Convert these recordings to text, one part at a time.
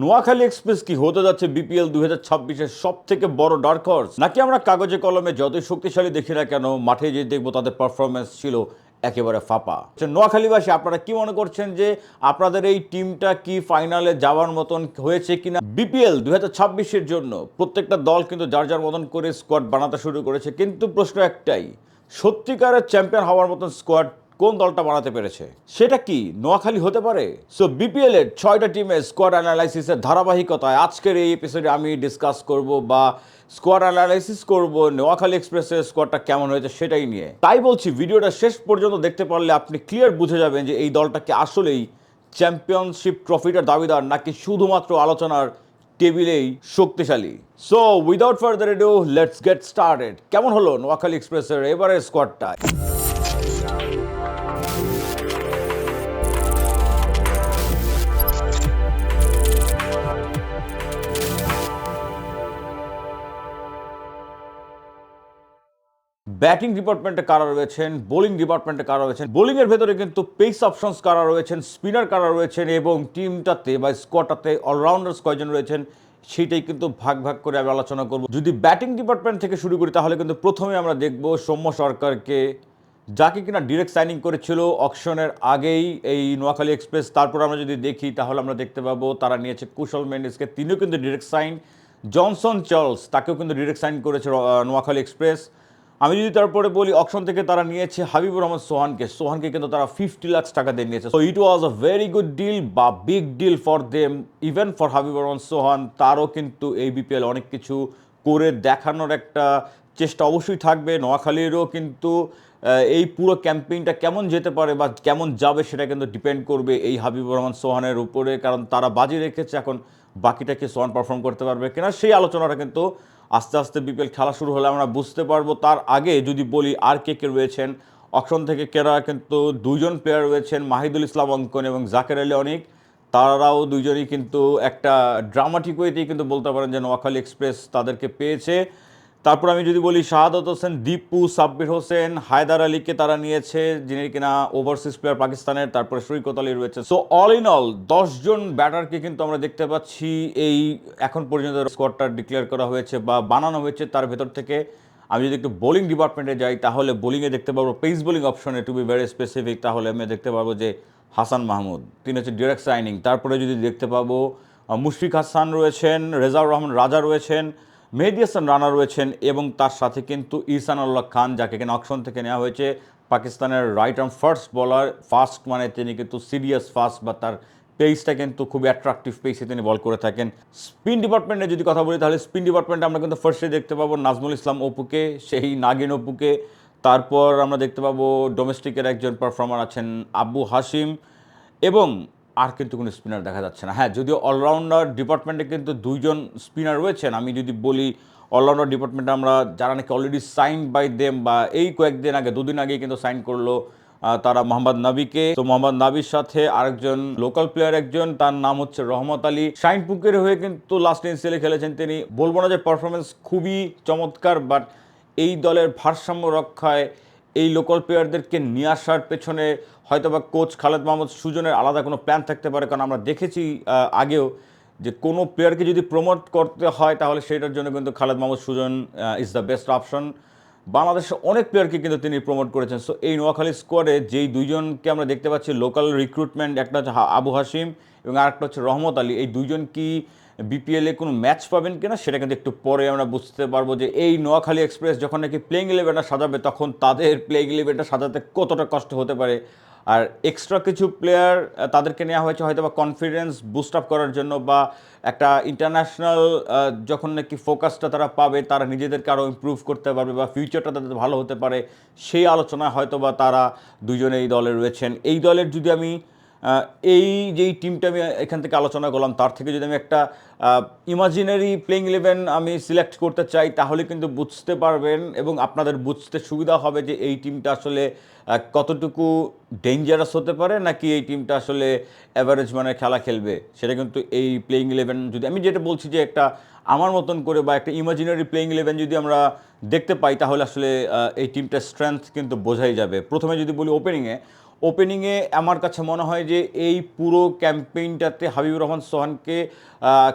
Noakhali express কি হতে যাচ্ছে বিপিএল দুই হাজার ছাব্বিশের সব থেকে বড় ডার্ক হর্স নাকি আমরা কাগজে কলমে যতই শক্তিশালী দেখি না কেন মাঠে যে দেখব তাদের পারফরমেন্স ছিল একেবারে ফাঁপা। আচ্ছা, নোয়াখালীবাসী আপনারা কি মনে করছেন যে আপনাদের এই টিমটা কি ফাইনালে যাওয়ার মতন হয়েছে কিনা? বিপিএল দুই হাজার জন্য প্রত্যেকটা দল কিন্তু যার যার মতন করে স্কোয়াড বানাতে শুরু করেছে। কিন্তু প্রশ্ন একটাই সত্যিকারের চ্যাম্পিয়ন হওয়ার মতন স্কোয়াড কোন দলটা বানাতে পেরেছে? সেটা কি নোয়াখালী হতে পারে? সো বিপিএল এর ছয়টা টিমের স্কোয়াড অ্যানালাইসিসের ধারাবাহিকতায় আজকের এই এপিসোডে আমি ডিসকাস করব বা স্কোয়াড অ্যানালাইসিস করব, নোয়াখালী এক্সপ্রেসের স্কোয়াডটা কেমন হয়েছে সেটাই নিয়ে। তাই বলছি, ভিডিওটা শেষ পর্যন্ত দেখতে পারলে আপনি ক্লিয়ার বুঝে যাবেন যে এই দলটাকে আসলেই চ্যাম্পিয়নশিপ ট্রফিটার দাবিদার নাকি শুধুমাত্র আলোচনার টেবিলেই শক্তিশালী। So without further ado let's get started কেমন হলো নোয়াখালী এক্সপ্রেসের এবারের স্কোয়াডটা ব্যাটিং ডিপার্টমেন্টে কারা রয়েছেন, বোলিং ডিপার্টমেন্টে কারা রয়েছেন বোলিং এর ভেতরে কিন্তু পেস অপশনস কারা রয়েছেন, স্পিনার কারা রয়েছেন এবং টিমটাতে বা স্কোয়াডটাতে অলরাউন্ডার্স কয়জন রয়েছেন সেটাই কিন্তু ভাগ ভাগ করে আমি আলোচনা করব। যদি ব্যাটিং ডিপার্টমেন্ট থেকে শুরু করি তাহলে কিন্তু প্রথমে আমরা দেখব সৌম্য সরকারকে, যাকে কিনা ডিরেক্ট সাইনিং করেছিল অকশনের আগেই এই নোয়াখালী এক্সপ্রেস। তারপর আমরা যদি দেখি তাহলে আমরা দেখতে পাবো তারা নিয়েছে কুশল মেন্ডিসকে, তিনিও কিন্তু ডিরেক্ট সাইন। জনসন চার্লস, তাকেও কিন্তু ডিরেক্ট সাইন করেছে নোয়াখালী এক্সপ্রেস। আমি যদি তারপরে বলি, অকশন থেকে তারা নিয়েছে হাবিবুর রহমান সোহানকে। সোহানকে কিন্তু তারা ফিফটি লাখ টাকা দিয়ে নিয়েছে। So it was a very good deal বা big deal for them even for Habibur Rahman Sohan. তারও কিন্তু এই বিপিএল অনেক কিছু করে দেখানোর একটা চেষ্টা অবশ্যই থাকবে। নোয়াখালীরও কিন্তু এই পুরো ক্যাম্পেইনটা কেমন যেতে পারে বা কেমন যাবে সেটা কিন্তু ডিপেন্ড করবে এই হাবিবুর রহমান সোহানের উপরে। কারণ তারা বাজি রেখেছে, এখন বাকিটাকে সোহান পারফর্ম করতে পারবে কিনা, সেই আলোচনাটা কিন্তু আস্তে আস্তে বিপিএল খেলা শুরু হলে আমরা বুঝতে পারব। তার আগে যদি বলি আর কে কে রয়েছেন, অকশন থেকে কেরা কিন্তু দুজন প্লেয়ার রয়েছেন, মাহিদুল ইসলাম অঙ্কন এবং জাকের আলী অনিক। তারাও দুজনই কিন্তু একটা ড্রামাটিক ওয়েতেই কিন্তু বলতে পারেন যে নোয়াখালী এক্সপ্রেস তাদেরকে পেয়েছে। তারপর আমি যদি বলি শাহাদত হোসেন, দীপু, সাব্বির হোসেন, হায়দার আলীকে তারা নিয়েছে, যিনি কিনা ওভারসিজ প্লেয়ার পাকিস্তানের, তারপরে সৈকত আলী রয়েছে। সো অল ইন অল দশজন ব্যাটারকে কিন্তু আমরা দেখতে পাচ্ছি এই এখন পর্যন্ত স্কোয়াডটা ডিক্লেয়ার করা হয়েছে বা বানানো হয়েছে তার ভেতর থেকে। আমি যদি একটু বোলিং ডিপার্টমেন্টে যাই, তাহলে বোলিংয়ে দেখতে পাবো পেস বোলিং অপশনে টু বি ভেরি স্পেসিফিক তাহলে আমি দেখতে পাবো যে হাসান মাহমুদ, তিনি হচ্ছে ডিরেক্ট সাইনিং তারপরে যদি দেখতে পাবো মুশফিক হাসান রয়েছেন, রেজাউর রহমান রাজা রয়েছেন মেহেদি হাসান রানা রয়েছেন এবং তার সাথে কিন্তু ইসান আল্লাহ খান, যাকে কিনা অকশন থেকে নেওয়া হয়েছে। পাকিস্তানের right arm fast bowler fast মানে তিনি কিন্তু সিরিয়াস ফাস্ট বা তার পেসটা কিন্তু খুব অ্যাট্রাকটিভ পেসে তিনি বল করে থাকেন। স্পিন ডিপার্টমেন্টে যদি কথা বলি, তাহলে স্পিন ডিপার্টমেন্টে আমরা কিন্তু ফার্স্টে দেখতে পাবো নাজমুল ইসলাম অপুকে, সেই নাগিন অপুকে। তারপর আমরা দেখতে পাবো ডোমেস্টিকের একজন পারফর্মার আছেন আব্বু হাসিম এবং আর কিন্তু কোনো স্পিনার দেখা যাচ্ছে না। হ্যাঁ যদিও অলরাউন্ডার ডিপার্টমেন্টে কিন্তু দুইজন স্পিনার রয়েছেন, আমি যদি বলি অলরাউন্ডার ডিপার্টমেন্টে আমরা যারা নাকি অলরেডি সাইন বাই দেম বা এই কয়েকদিন আগে, দুদিন আগে কিন্তু সাইন করল তারা মোহাম্মদ নাবিকে। তো মোহাম্মদ নাবির সাথে আরেকজন লোকাল প্লেয়ার একজন, তার নাম হচ্ছে রহমত আলী। শাইনপুকের হয়ে কিন্তু লাস্ট ইনসেলে খেলেছেন তিনি। বলব না যে পারফরমেন্স খুবই চমৎকার বাট এই দলের ভারসাম্য রক্ষায় এই লোকাল প্লেয়ারদেরকে নিয়ে আসার পেছনে হয়তোবা কোচ খালেদ মাহমুদ সুজনের আলাদা কোনো প্ল্যান থাকতে পারে, কারণ আমরা দেখেছি আগেও যে কোনো প্লেয়ারকে যদি প্রমোট করতে হয়, তাহলে সেটার জন্য কিন্তু Khaled Mahmud Sujon is the best option বাংলাদেশে অনেক প্লেয়ারকে কিন্তু তিনি প্রমোট করেছেন। সো এই নোয়াখালী স্কোয়াডে যেই দুইজনকে আমরা দেখতে পাচ্ছি লোকাল রিক্রুটমেন্ট একটা হচ্ছে আবু হাসিম এবং আরেকটা হচ্ছে রহমত আলী, এই দুইজন কি বিপিএলে কোনো ম্যাচ পাবেন কিনা সেটা কিন্তু একটু পরে আমরা বুঝতে পারব যে এই নোয়াখালী এক্সপ্রেস যখন নাকি প্লেইং ইলেভেনটা সাজাবে, তখন তাদের প্লেইং ইলেভেনটা সাজাতে কতটা কষ্ট হতে পারে? আর এক্সট্রা কিছু প্লেয়ার তাদেরকে নেওয়া হয়েছে হয়তো বা কনফিডেন্স বুস্ট আপ করার জন্য বা একটা ইন্টারন্যাশনাল যখন নাকি ফোকাসটা তারা পাবে, তারা নিজেদেরকে আরও ইমপ্রুভ করতে পারবে বা ফিউচারটা তাদের ভালো হতে পারে, সেই আলোচনায় হয়তো বা তারা দুজনে এই দলে রয়েছেন। এই দলের যদি আমি এই যেই টিমটা আমি এখান থেকে আলোচনা করলাম, তার থেকে যদি আমি একটা ইমাজিনারি প্লেইং ইলেভেন আমি সিলেক্ট করতে চাই, তাহলে কিন্তু বুঝতে পারবেন এবং আপনাদের বুঝতে সুবিধা হবে যে এই টিমটা আসলে কতটুকু ডেঞ্জারাস হতে পারে নাকি এই টিমটা আসলে অ্যাভারেজ মানের খেলা খেলবে। সেটা কিন্তু এই প্লেইং ইলেভেন যদি, আমি যেটা বলছি যে একটা আমার মতন করে বা একটা ইমাজিনারি প্লেইং ইলেভেন যদি আমরা দেখতে পাই, তাহলে আসলে এই টিমটার স্ট্রেংথ কিন্তু বোঝাই যাবে। প্রথমে যদি বলি ওপেনিংয়ে ওপেনিংয়ে আমার কাছে মনে হয় যে এই পুরো ক্যাম্পেইনটাতে হাবিবুর রহমান সোহানকে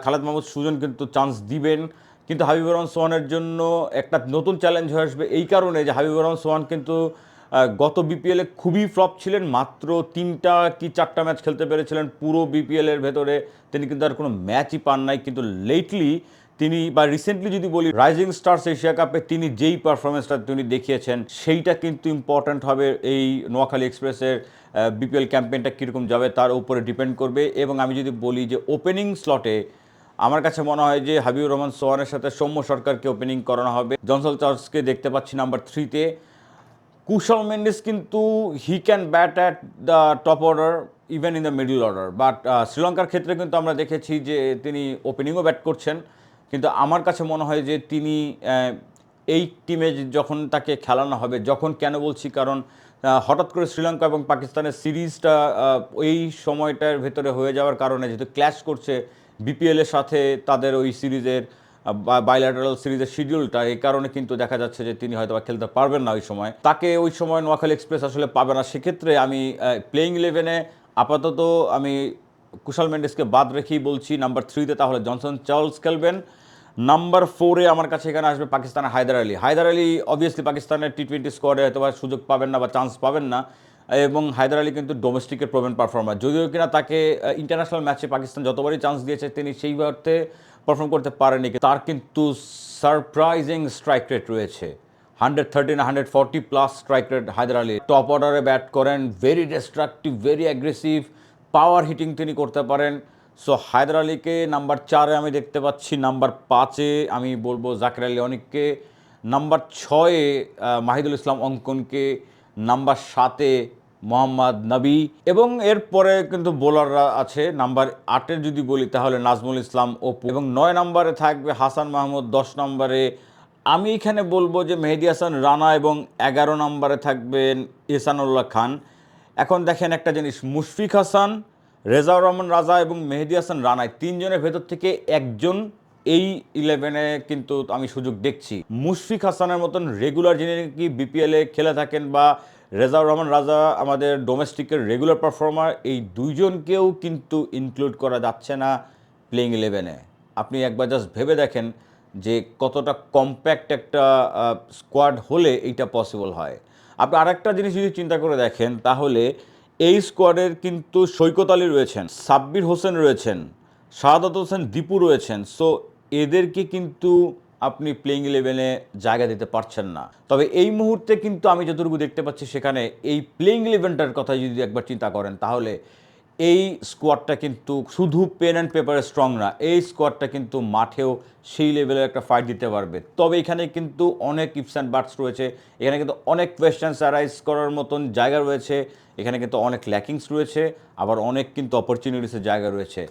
খালেদ মাহমুদ সুজন কিন্তু চান্স দিবেন। কিন্তু হাবিবুর রহমান সোহানের জন্য একটা নতুন চ্যালেঞ্জ হয়ে আসবে এই কারণে যে হাবিবুর রহমান সোহান কিন্তু গত বিপিএলে খুবই ফ্লপ ছিলেন। মাত্র তিনটা কি চারটা ম্যাচ খেলতে পেরেছিলেন পুরো বিপিএলের ভেতরে। তিনি কিন্তু আর কোনো ম্যাচই পান নাই। কিন্তু লেটলি তিনি বা রিসেন্টলি যদি বলি রাইজিং স্টার্স এশিয়া কাপে তিনি যেই পারফরমেন্সটা তিনি দেখিয়েছেন, সেইটা কিন্তু ইম্পর্ট্যান্ট হবে এই নোয়াখালী এক্সপ্রেসের বিপিএল ক্যাম্পেইনটা কীরকম যাবে তার উপরে ডিপেন্ড করবে। এবং আমি যদি বলি যে ওপেনিং স্লটে আমার কাছে মনে হয় যে হাবিবুর রহমান, সোহানের সাথে সৌম্য সরকারকে ওপেনিং করানো হবে। জনসল চার্লসকে দেখতে পাচ্ছি নাম্বার থ্রিতে কুশল মেন্ডিস কিন্তু he can bat at the top order even in the middle order but শ্রীলঙ্কার ক্ষেত্রে কিন্তু আমরা দেখেছি যে তিনি ওপেনিংও ব্যাট করছেন। কিন্তু আমার কাছে মনে হয় যে তিনি এই টিমে যখন তাকে খেলানো হবে, যখন কেন বলছি? কারণ হঠাৎ করে শ্রীলঙ্কা এবং পাকিস্তানের সিরিজটা এই সময়টার ভেতরে হয়ে যাওয়ার কারণে যেহেতু ক্ল্যাশ করছে বিপিএলের সাথে তাদের ওই সিরিজের বাইল্যাটারাল সিরিজের শিডিউলটা এই কারণে কিন্তু দেখা যাচ্ছে যে তিনি হয়তো খেলতে পারবেন না ওই সময়। তাকে ওই সময় নোয়াখালী এক্সপ্রেস আসলে পাবে না। সেক্ষেত্রে আমি প্লেইং ইলেভেনে আপাতত আমি কুশাল মেন্ডেসকে বাদ রেখেই বলছি, নাম্বার থ্রিতে তাহলে জনসন চার্লস খেলবেন। নাম্বার ফোরে আমার কাছে এখানে আসবে পাকিস্তানের হায়দার আলী। হায়দার আলী অবভিয়াসলি পাকিস্তানের টি টোয়েন্টি স্কোয়াডে হয়তো সুযোগ পাবেন না বা চান্স পাবেন না, এবং হায়দার আলী কিন্তু ডোমেস্টিকের প্রবলেম পারফর্মার যদিও কিনা তাকে ইন্টারন্যাশনাল ম্যাচে পাকিস্তান যতবারই চান্স দিয়েছে, তিনি সেই অর্থে পারফর্ম করতে পারেনি তার কিন্তু সারপ্রাইজিং স্ট্রাইক রেট রয়েছে। Hundred thirteen hundred forty plus strike rate Haider Ali. Top অর্ডারে ব্যাট করেন very destructive very aggressive power hitting তিনি করতে পারেন। সো হায়দার আলীকে নাম্বার চারে আমি দেখতে পাচ্ছি নাম্বার পাঁচে আমি বলব জাকির আলী অনিককে। নাম্বার ছয়ে মাহিদুল ইসলাম অঙ্কনকে। নাম্বার সাতে, মোহাম্মদ নবী। এবং এরপরে কিন্তু বোলাররা আছে। নাম্বার আটের যদি বলি, তাহলে নাজমুল ইসলাম অপু। এবং নয় নম্বরে থাকবে হাসান মাহমুদ, দশ নম্বরে। আমি এখানে বলব যে মেহেদি হাসান রানা এবং এগারো নম্বরে থাকবেন ইসানুল্লাহ খান। এখন দেখেন একটা জিনিস, মুশফিক হাসান, রেজাউর রহমান রাজা এবং মেহেদি হাসান রানায় তিনজনের ভেতর থেকে একজন এই ইলেভেনে কিন্তু আমি সুযোগ দেখছি। মুশফিক হাসানের মতন রেগুলার যিনি কি বিপিএলে খেলে থাকেন বা রেজাউর রহমান রাজা আমাদের ডোমেস্টিকের রেগুলার পারফর্মার এই দুইজনকেও কিন্তু ইনক্লুড করা যাচ্ছে না প্লেইং ইলেভেনে আপনি একবার জাস্ট ভেবে দেখেন যে কতটা কম্প্যাক্ট একটা স্কোয়াড হলে এইটা পসিবল হয়। আপনি আরেকটা জিনিস যদি চিন্তা করে দেখেন, তাহলে এই স্কোয়াডের কিন্তু সৈকত আলী রয়েছেন, সাব্বির হোসেন রয়েছেন শাহাদাত হোসেন, দীপু রয়েছেন। সো এদেরকে কিন্তু আপনি প্লেইং ইলেভেনে জায়গা দিতে পারছেন না। তবে এই মুহূর্তে কিন্তু আমি যতটুকু দেখতে পাচ্ছি সেখানে এই প্লেইং ইলেভেনটার কথা যদি একবার চিন্তা করেন, তাহলে এই স্কোয়াডটা কিন্তু শুধু পেন অ্যান্ড পেপারে স্ট্রং না, এই স্কোয়াডটা কিন্তু মাঠেও সেই লেভেলের একটা ফাইট দিতে পারবে। তবে এখানে কিন্তু অনেক ইপস অ্যান্ড বার্ডস রয়েছে, এখানে কিন্তু অনেক কোয়েশ্চেন্স অ্যারাইজ করার মতন জায়গা রয়েছে, এখানে কিন্তু অনেক ল্যাকিংস রয়েছে, আবার অনেক কিন্তু অপরচুনিটিসের জায়গা রয়েছে।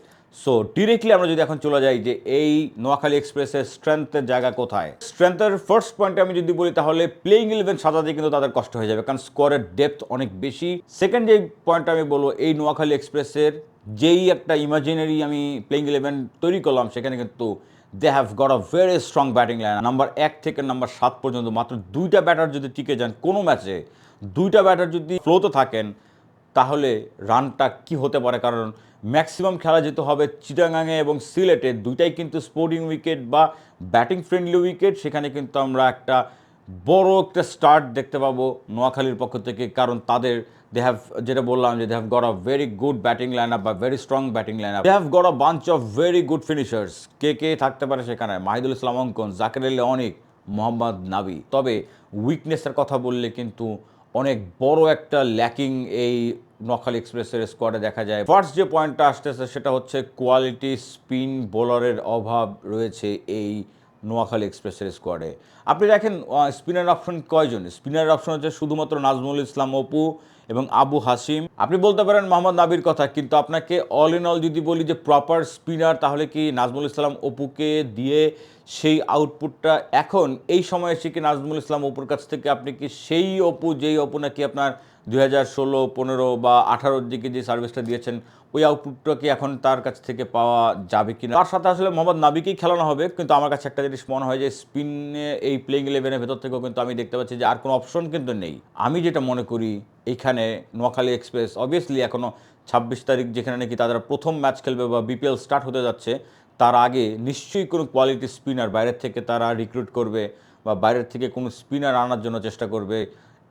সো ডিরেক্টলি আমরা যদি এখন চলে যাই যে এই নোয়াখালী এক্সপ্রেসের স্ট্রেংথের জায়গা কোথায়? স্ট্রেংথের ফার্স্ট পয়েন্টে আমি যদি বলি তাহলে প্লেইং ইলেভেন সাজাতে কিন্তু তাদের কষ্ট হয়ে যাবে কারণ স্কোয়ারের ডেপথ অনেক বেশি। সেকেন্ড যে পয়েন্টটা আমি বলব, এই নোয়াখালী এক্সপ্রেসের যেই একটা ইমাজিনারি আমি প্লেইং ইলেভেন তৈরি করলাম, সেখানে কিন্তু they have got a very strong batting line number এক থেকে নাম্বার সাত পর্যন্ত মাত্র দুইটা ব্যাটার যদি টিকে যান কোনো ম্যাচে দুইটা ব্যাটার যদি ফ্লোতে থাকেন, তাহলে রানটা কি হতে পারে? কারণ ম্যাক্সিমাম খেলা যেতে হবে চিটাগাঙে এবং সিলেটে। দুইটাই কিন্তু স্পোর্টিং উইকেট বা ব্যাটিং ফ্রেন্ডলি উইকেট সেখানে কিন্তু আমরা একটা বড় একটা স্টার্ট দেখতে পাবো নোয়াখালীর পক্ষ থেকে। কারণ তাদের দে হ্যাভ যেটা বললাম যে they have got a very good batting line up বা very strong batting line up they have got a bunch of very good finishers কে কে থাকতে পারে সেখানে? মাহিদুল ইসলাম অঙ্কন, জাকির আলী অনিক, মোহাম্মদ নাবি তবে উইকনেসের কথা বললে কিন্তু অনেক বড় একটা ল্যাকিং এই নখাল এক্সপ্রেসের স্কোয়াডে দেখা যায়। ফার্স্ট যে পয়েন্টটা আসতেছে সেটা হচ্ছে কোয়ালিটি স্পিন বোলারের অভাব রয়েছে এই নোয়াখালী এক্সপ্রেসের স্কোয়াডে আপনি দেখেন স্পিনার অপশন কয়জন? স্পিনার অপশন হচ্ছে শুধুমাত্র নাজমুল ইসলাম অপু এবং আবু হাসিম। আপনি বলতে পারেন মোহাম্মদ নাবির কথা, কিন্তু আপনাকে অল ইন অল যদি বলি যে প্রপার স্পিনার তাহলে কি নাজমুল ইসলাম অপুকে দিয়ে সেই আউটপুটটা এখন, এই সময় এসে কি নাজমুল ইসলাম অপুর কাছ থেকে আপনি কি সেই অপু, যেই অপু নাকি আপনার দুই হাজার ষোলো, পনেরো বা আঠারোর দিকে যে সার্ভিসটা দিয়েছেন, ওই আউটপুটটা কি এখন তার কাছ থেকে পাওয়া যাবে কিনা? তার সাথে আসলে মোহাম্মদ নাবিকেই খেলানো হবে, কিন্তু আমার কাছে একটা জিনিস মনে হয় যে স্পিনে এই প্লেইং ইলেভেনের ভেতর থেকেও কিন্তু আমি দেখতে পাচ্ছি যে আর কোনো অপশন কিন্তু নেই। আমি যেটা মনে করি এইখানে নোয়াখালী এক্সপ্রেস অবভিয়াসলি এখনও ছাব্বিশ তারিখ যেখানে নাকি তারা প্রথম ম্যাচ খেলবে বা বিপিএল স্টার্ট হতে যাচ্ছে, তার আগে নিশ্চয়ই কোনো কোয়ালিটি স্পিনার বাইরের থেকে তারা রিক্রুট করবে বা বাইরের থেকে কোনো স্পিনার আনার জন্য চেষ্টা করবে।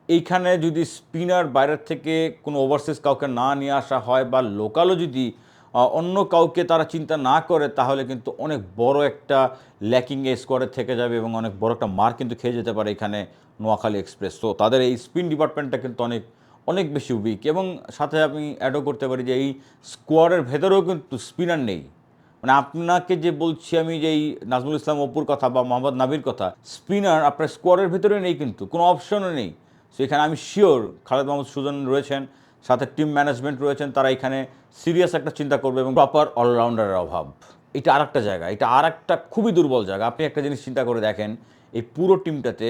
এইখানে যদি স্পিনার বাইরের থেকে কোনো ওভারসিজ কাউকে না নিয়ে আসা হয় বা লোকালও যদি অন্য কাউকে তারা চিন্তা না করে, তাহলে কিন্তু অনেক বড় একটা ল্যাকিং এ স্কোয়ারে থেকে যাবে এবং অনেক বড় একটা মার কিন্তু খেয়ে যেতে পারে এখানে নোয়াখালী এক্সপ্রেস তো তাদের এই স্পিন ডিপার্টমেন্টটা কিন্তু অনেক অনেক বেশি উইক এবং সাথে আমি অ্যাডও করতে পারি যে এই স্কোয়াডের ভেতরেও কিন্তু স্পিনার নেই। মানে আপনাকে যে বলছি আমি যে এই নাজমুল ইসলাম অপুর কথা বা মোহাম্মদ নাবির কথা স্পিনার আপনার স্কোয়াডের ভিতরে নেই কিন্তু, কোনো অপশনও নেই। সেখানে আমি শিওর খালেদ মোহাম্মদ সুজন রয়েছেন, সাথে টিম ম্যানেজমেন্ট রয়েছেন, তারা এখানে সিরিয়াস একটা চিন্তা করবে এবং প্রপার অলরাউন্ডারের অভাব। এটা আর একটা জায়গা, এটা আর একটা খুবই দুর্বল জায়গা। আপনি একটা জিনিস চিন্তা করে দেখেন, এই পুরো টিমটাতে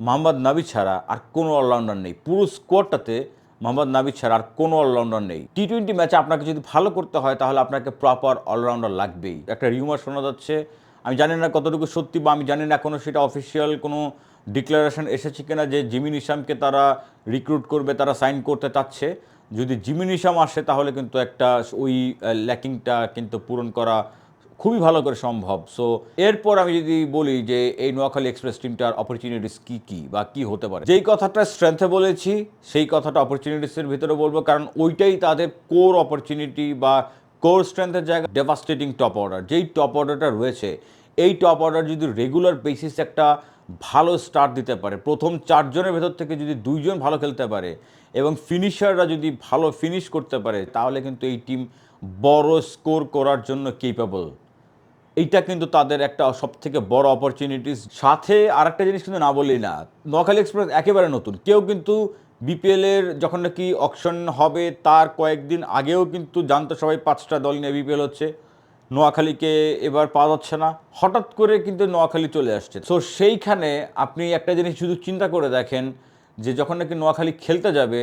মোহাম্মদ নাবি ছাড়া আর কোনো অলরাউন্ডার নেই। পুরো স্কোয়াডটাতে মোহাম্মদ নাবি ছাড়া আর কোনো অলরাউন্ডার নেই। টি টোয়েন্টি ম্যাচে আপনাকে যদি ভালো করতে হয়, তাহলে আপনাকে প্রপার অলরাউন্ডার লাগবেই। একটা রিউমার শোনা যাচ্ছে, আমি জানি না কতটুকু সত্যি বা আমি জানি না কোনো সেটা অফিসিয়াল কোনো ডিক্লারেশন এসেছে কিনা যে জিমিন ইসামকে তারা রিক্রুট করবে, তারা সাইন করতে চাচ্ছে। যদি জিমিন ইসাম আসে, তাহলে কিন্তু একটা ওই ল্যাকিংটা কিন্তু পূরণ করা খুবই ভালো করে সম্ভব। সো এরপর আমি যদি বলি যে এই নোয়াখালী এক্সপ্রেস টিমটার অপরচুনিটিস কী কী বা কি হতে পারে? যেই কথাটা স্ট্রেংথে বলেছি, সেই কথাটা অপরচুনিটিসের ভিতরে বলব, কারণ ওইটাই তাদের কোর অপরচুনিটি বা কোর স্ট্রেংথের জায়গা। ডেভাস্টেটিং টপ অর্ডার যেই টপ অর্ডারটা রয়েছে এই টপ অর্ডার যদি রেগুলার বেসিস একটা ভালো স্টার্ট দিতে পারে, প্রথম চারজনের ভেতর থেকে যদি দুইজন ভালো খেলতে পারে এবং ফিনিশাররা যদি ভালো ফিনিশ করতে পারে, তাহলে কিন্তু এই টিম বড় স্কোর করার জন্য কেপেবল এইটা কিন্তু তাদের একটা সব থেকে বড় অপরচুনিটিস সাথে আর একটা জিনিস কিন্তু না বলি না, নোয়াখালী এক্সপ্রেস একেবারে নতুন। কেউ কিন্তু বিপিএলের যখন নাকি অকশন হবে, তার কয়েকদিন আগেও কিন্তু জানতো সবাই পাঁচটা দল নিয়ে বিপিএল হচ্ছে। নোয়াখালীকে এবার পাওয়া যাচ্ছে না। হঠাৎ করে কিন্তু নোয়াখালী চলে আসছে। তো সেইখানে আপনি একটা জিনিস শুধু চিন্তা করে দেখেন যে যখন নাকি নোয়াখালী খেলতে যাবে,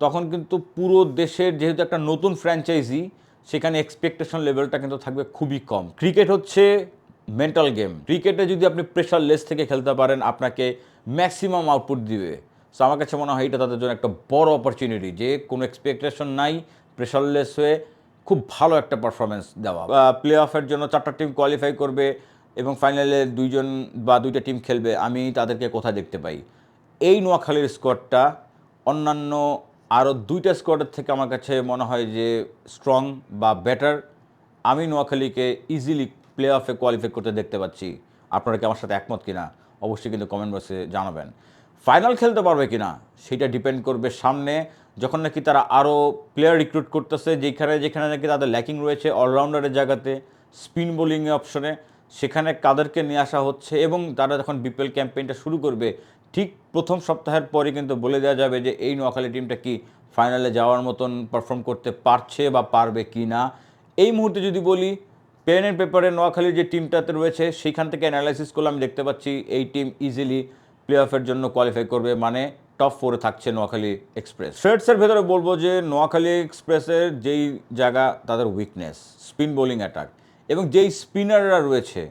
তখন কিন্তু পুরো দেশের যেহেতু একটা নতুন ফ্র্যাঞ্চাইজি সেখানে এক্সপেকটেশন লেভেলটা কিন্তু থাকবে খুবই কম। ক্রিকেট হচ্ছে মেন্টাল গেম ক্রিকেটে যদি আপনি প্রেশার লেস থেকে খেলতে পারেন, আপনাকে ম্যাক্সিমাম আউটপুট দিবে। সো আমার কাছে মনে হয় এটা তাদের জন্য একটা বড় অপরচুনিটি যে কোনো এক্সপেকটেশন নাই প্রেশারলেস হয়ে খুব ভালো একটা পারফরমেন্স দেওয়া। প্লে অফের জন্য চারটা টিম কোয়ালিফাই করবে এবং ফাইনালে দুইজন বা দুইটা টিম খেলবে, আমি তাদেরকে কোথায় দেখতে পাই? এই নোয়াখালীর স্কোয়াডটা অন্যান্য আরও দুইটা স্কোয়াডের থেকে আমার কাছে মনে হয় যে স্ট্রং বা বেটার আমি নোয়াখালীকে ইজিলি প্লে অফে কোয়ালিফাই করতে দেখতে পাচ্ছি। আপনারা কি আমার সাথে একমত কিনা? অবশ্যই কিন্তু কমেন্ট বক্সে জানাবেন। ফাইনাল খেলতে পারবে কিনা? সেটা ডিপেন্ড করবে সামনে। যখন নাকি তারা আরও প্লেয়ার রিক্রুট করতেছে, যেখানে যেখানে নাকি তাদের ল্যাকিং রয়েছে অলরাউন্ডারের জায়গাতে স্পিন বোলিং অপশনে সেখানে কাদেরকে নিয়ে আসা হচ্ছে এবং তারা যখন বিপিএল ক্যাম্পেইনটা শুরু করবে, ঠিক প্রথম সপ্তাহের পরে কিন্তু বলে দেওয়া যাবে যে, এই নোয়াখালী টিমটা কি ফাইনালে যাওয়ার মতন পারফর্ম করতে পারছে বা পারবে কি না? এই মুহূর্তে যদি বলি পেন অ্যান্ড পেপারে নোয়াখালীর যে টিমটাতে রয়েছে সেইখান থেকে অ্যানালাইসিস করলে আমি দেখতে পাচ্ছি এই টিম ইজিলি প্লে অফের জন্য কোয়ালিফাই করবে। মানে টপ ফোরে থাকছে নোয়াখালী এক্সপ্রেস থ্রেডসের ভেতরে বলব যে নোয়াখালী এক্সপ্রেসের যেই জায়গা, তাদের উইকনেস স্পিন বোলিং অ্যাটাক এবং যেই স্পিনাররা রয়েছে,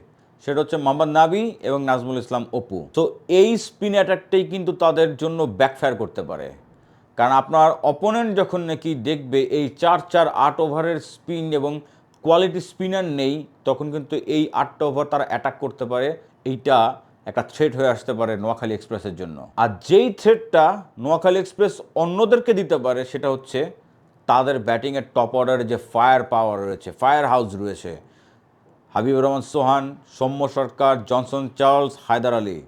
সেটা হচ্ছে মোহাম্মদ নাবি এবং নাজমুল ইসলাম অপু। তো এই স্পিন অ্যাটাকটাই কিন্তু তাদের জন্য ব্যাকফায়ার করতে পারে। কারণ আপনার অপোনেন্ট যখন নাকি দেখবে এই চার চার আট ওভারের স্পিন এবং কোয়ালিটি স্পিনার নেই, তখন কিন্তু এই আটটা ওভার তারা অ্যাটাক করতে পারে। এইটা একটা থ্রেট হয়ে আসতে পারে নোয়াখালী এক্সপ্রেসের জন্য। আর যেই থ্রেটটা নোয়াখালী এক্সপ্রেস অন্যদেরকে দিতে পারে, সেটা হচ্ছে তাদের ব্যাটিংয়ের টপ অর্ডারে যে ফায়ার পাওয়ার রয়েছে ফায়ার হাউস রয়েছে। Habibur Rahman Sohan, Soumya Sarkar, Johnson Charles, Haider Ali.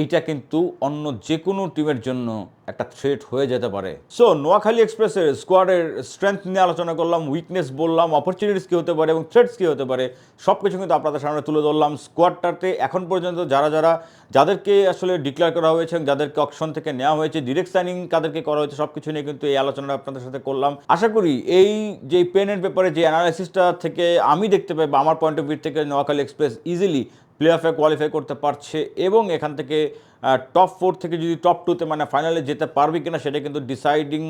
এইটা কিন্তু অন্য যে কোনো টিমের জন্য একটা থ্রেট হয়ে যেতে পারে। সো নোয়াখালী এক্সপ্রেসের স্কোয়াডের স্ট্রেংথ নিয়ে আলোচনা করলাম উইকনেস বললাম অপরচুনিটিস কী হতে পারে এবং থ্রেটস কী হতে পারে সব কিছু কিন্তু আপনাদের সামনে তুলে ধরলাম স্কোয়াডটাতে এখন পর্যন্ত যারা যারা, যাদেরকে আসলে ডিক্লেয়ার করা হয়েছে যাদেরকে অপশন থেকে নেওয়া হয়েছে ডিরেক্ট সাইনিং কাদেরকে করা হয়েছে সব কিছু নিয়ে কিন্তু এই আলোচনাটা আপনাদের সাথে করলাম। আশা করি এই যে পেন অ্যান্ড পেপারে যে অ্যানালাইসিসটা থেকে আমি দেখতে পাই বা আমার পয়েন্ট অফ ভিউ থেকে নোয়াখালী এক্সপ্রেস ইজিলি প্লে অফে কোয়ালিফাই করতে পারছে এবং এখান থেকে টপ ফোর থেকে যদি টপ টুতে মানে ফাইনালে যেতে পারবে কিনা সেটা কিন্তু ডিসাইডিং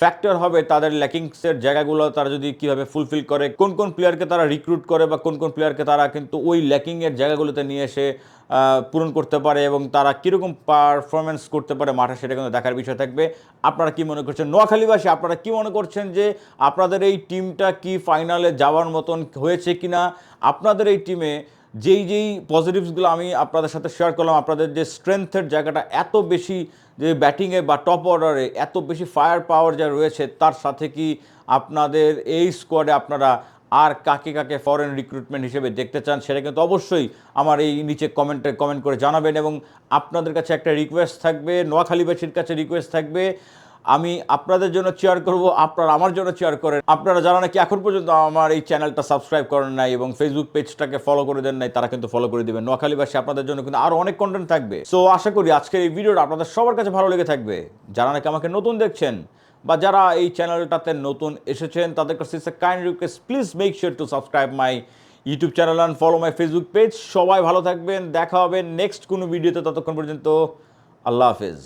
ফ্যাক্টর হবে তাদের ল্যাকিংসের জায়গাগুলো, তারা যদি কীভাবে ফুলফিল করে, কোন কোন প্লেয়ারকে তারা রিক্রুট করে বা কোন কোন প্লেয়ারকে তারা কিন্তু ওই ল্যাকিংয়ের জায়গাগুলোতে নিয়ে এসে পূরণ করতে পারে এবং তারা কীরকম পারফরমেন্স করতে পারে মাঠে সেটা কিন্তু দেখার বিষয় থাকবে। আপনারা কি মনে করছেন? নোয়াখালীবাসী, আপনারা কি মনে করছেন যে আপনাদের এই টিমটা কি ফাইনালে যাওয়ার মতন হয়েছে কিনা? আপনাদের এই টিমে যেই যেই পজিটিভসগুলো আমি আপনাদের সাথে শেয়ার করলাম, আপনাদের যে স্ট্রেংথের জায়গাটা এত বেশি যে ব্যাটিংয়ে বা টপ অর্ডারে এত বেশি ফায়ার পাওয়ার যা রয়েছে, তার সাথে কি আপনাদের এই স্কোয়াডে আপনারা আর কাকে কাকে ফরেন রিক্রুটমেন্ট হিসেবে দেখতে চান, সেটা কিন্তু অবশ্যই আমার এই নিচে কমেন্টে কমেন্ট করে জানাবেন এবং আপনাদের কাছে একটা রিকোয়েস্ট থাকবে নোয়াখালীবাসীর কাছে রিকোয়েস্ট থাকবে আমি আপনাদের জন্য চেয়ার করব, আপনারা আমার জন্য চেয়ার করেন। আপনারা যারা নাকি এখন পর্যন্ত আমার এই চ্যানেলটা সাবস্ক্রাইব করেন নাই এবং ফেসবুক পেজটাকে ফলো করে দেন নাই, তারা কিন্তু ফলো করে দিবেন। নোয়াখালীবাসী, আপনাদের জন্য কিন্তু আরও অনেক কন্টেন্ট থাকবে। সো আশা করি আজকের এই ভিডিওটা আপনাদের সবার কাছে ভালো লেগে থাকবে। যারা নাকি আমাকে নতুন দেখছেন বা যারা এই চ্যানেলটাতে নতুন এসেছেন, তাদের কাছে kind request please make sure to subscribe my YouTube channel and follow my Facebook page সবাই ভালো থাকবেন, দেখা হবে নেক্সট কোনো ভিডিওতে ততক্ষণ পর্যন্ত আল্লাহ হাফেজ।